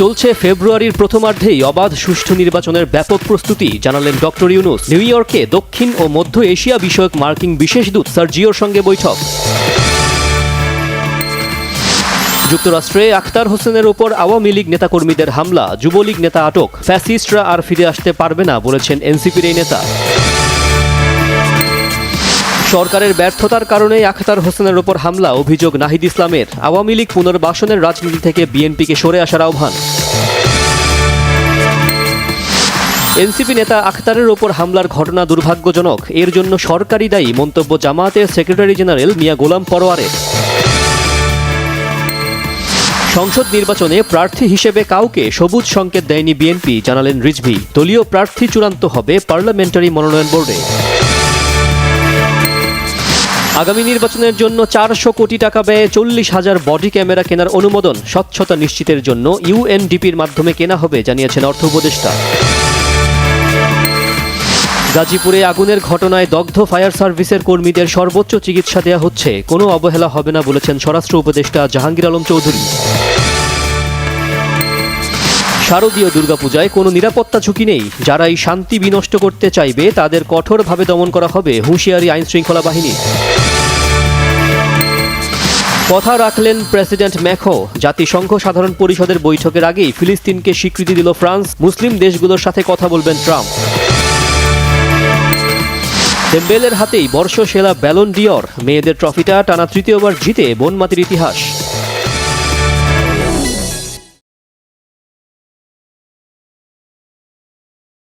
চলছে ফেব্রুয়ারির প্রথমার্ধেই অবাধ সুষ্ঠু নির্বাচনের ব্যাপক প্রস্তুতি, জানালেন ডক্টর ইউনুস। নিউ ইয়র্কে দক্ষিণ ও মধ্য এশিয়া বিষয়ক মার্কিন বিশেষ দূত সার্জিওর সঙ্গে বৈঠক। যুক্তরাষ্ট্রে আখতার হোসেনের ওপর আওয়ামী লীগ নেতাকর্মীদের হামলা, যুবলীগ নেতা আটক। ফ্যাসিস্টরা আর ফিরে আসতে পারবে না, বলেছেন এনসিপির এই নেতা। সরকারের ব্যর্থতার কারণেই আখতার হোসেনের ওপর হামলা, অভিযোগ নাহিদ ইসলামের। আওয়ামী লীগ পুনর্বাসনের রাজনীতি থেকে বিএনপিকে সরে আসার আহ্বান। এনসিপি নেতা আখতারের ওপর হামলার ঘটনা দুর্ভাগ্যজনক। এর জন্য সরকারি দায়ী মন্তব্য জামায়াতের সেক্রেটারি জেনারেল মিয়া গোলাম পরোয়ারের সংসদ নির্বাচনে প্রার্থী হিসেবে কাউকে সবুজ সংকেত দেয়নি বিএনপি, জানালেন রিজভি। দলীয় প্রার্থী চূড়ান্ত হবে পার্লামেন্টারি মনোনয়ন বোর্ডে। আগামী নির্বাচনের জন্য চারশো কোটি টাকা ব্যয়ে চল্লিশ হাজার বডি ক্যামেরা কেনার অনুমোদন স্বচ্ছতা নিশ্চিতের জন্য ইউএনডিপির মাধ্যমে কেনা হবে, জানিয়েছেন অর্থ উপদেষ্টা। গাজীপুরে আগুনের ঘটনায় দগ্ধ ফায়ার সার্ভিসের কর্মীদের সর্বোচ্চ চিকিৎসা দেওয়া হচ্ছে, কোনো অবহেলা হবে না বলেছেন স্বরাষ্ট্র উপদেষ্টা জাহাঙ্গীর আলম চৌধুরী। শারদীয় দুর্গাপূজায় কোনো নিরাপত্তা ঝুঁকি নেই। যারাই শান্তি বিনষ্ট করতে চাইবে, তাদের কঠোরভাবে দমন করা হবে হুঁশিয়ারি আইন শৃঙ্খলা বাহিনী কথা রাখলেন প্রেসিডেন্ট ম্যাখো। জাতিসংঘ সাধারণ পরিষদের বৈঠকের আগেই ফিলিস্তিনকে স্বীকৃতি দিল ফ্রান্স। মুসলিম দেশগুলোর সাথে কথা বলবেন ট্রাম্প। ডেম্বেলের হাতেই বর্ষসেরা ব্যালন ডিওর মেয়েদের ট্রফিটা টানা তৃতীয়বার জিতে বনমাতির ইতিহাস।